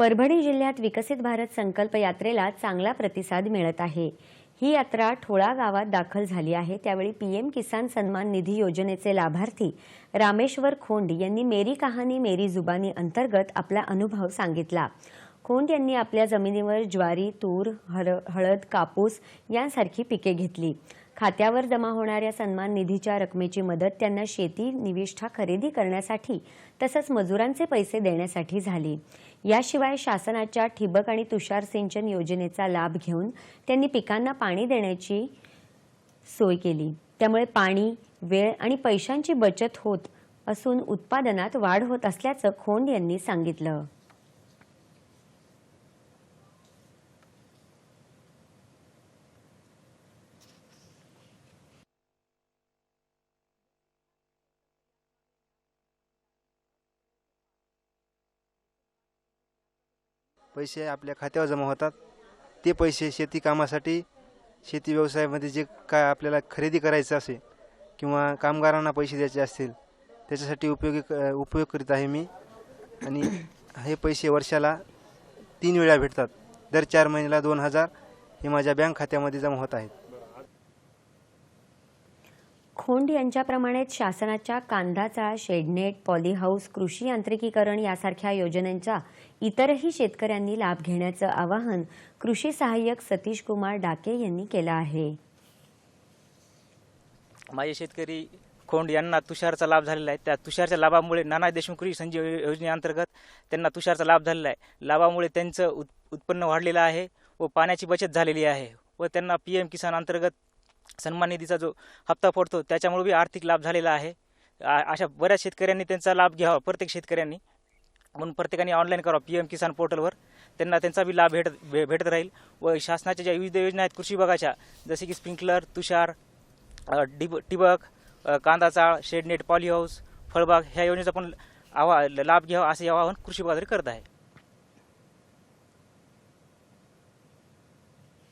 परभणी जिल्ह्यात विकसित भारत संकल्प यात्रेला चांगला प्रतिसाद मिळत आहे. ही यात्रा ठोळा गावात दाखल झाली आहे. त्यावेळी पीएम किसान सन्मान निधी योजनेचे लाभार्थी रामेश्वर खोंड यांनी मेरी कहाणी मेरी जुबानी अंतर्गत आपला अनुभव सांगितला. खोंड यांनी आपल्या जमिनीवर ज्वारी तूर हर हळद कापूस यांसारखी पिके घेतली. खात्यावर जमा होणाऱ्या सन्मान निधीच्या रकमेची मदत त्यांना शेती निविष्ठा खरेदी करण्यासाठी तसंच मजुरांचे पैसे देण्यासाठी झाली. याशिवाय शासनाच्या ठिबक आणि तुषार सिंचन योजनेचा लाभ घेऊन त्यांनी पिकांना पाणी देण्याची सोय केली. त्यामुळे पाणी वेळ आणि पैशांची बचत होत असून उत्पादनात वाढ होत असल्याचं खोंड यांनी सांगितलं. पैसे आपल्या खात्यावर जमा होतात. ते पैसे शेती कामासाठी शेती व्यवसायामध्ये जे काय आपल्याला खरेदी करायचं असेल किंवा कामगारांना पैसे द्यायचे असतील त्याच्यासाठी उपयोगी क- उपयोग करीत आहे मी. आणि हे पैसे वर्षाला तीन वेळा भेटतात. दर चार महिन्याला दोन हजार हे माझ्या बँक खात्यामध्ये जमा होत आहेत. खोंड यांच्याप्रमाणेच शासनाच्या कांदा चाळ शेडनेट पॉलीहाऊस कृषी यांत्रिकीकरण यासारख्या योजनांचा इतरही शेतकऱ्यांनी लाभ घेण्याचं आवाहन कृषी सहाय्यक सतीश कुमार डाके यांनी केलं आहे. माझे शेतकरी खोंड यांना तुषारचा लाभ झालेला आहे. त्या तुषारच्या लाभामुळे नाना देशमुख कृषी संजीव योजनेअंतर्गत त्यांना तुषारचा लाभ झालेला आहे. लाभामुळे त्यांचं उत्पन्न वाढलेलं आहे व पाण्याची बचत झालेली आहे व त्यांना पी एम किसान अंतर्गत सन्मान निधीचा जो हप्ता पडतो त्याच्यामुळे बी आर्थिक लाभ झालेला आहे. अशा बऱ्याच शेतकऱ्यांनी त्यांचा लाभ घ्यावा प्रत्येक शेतकऱ्यांनी. म्हणून प्रत्येकाने ऑनलाईन करावं पी एम किसान पोर्टलवर त्यांना त्यांचा बी लाभ भेटत भे- भेटत राहील. व शासनाच्या ज्या विविध योजना आहेत कृषी विभागाच्या जसे की स्प्रिंकलर तुषार डिब टिबक कांदा चाळ शेडनेट पॉलीहाऊस फळबाग ह्या योजनेचा पण आवा लाभ घ्यावा असे आवाहन कृषी विभागाने करत आहे.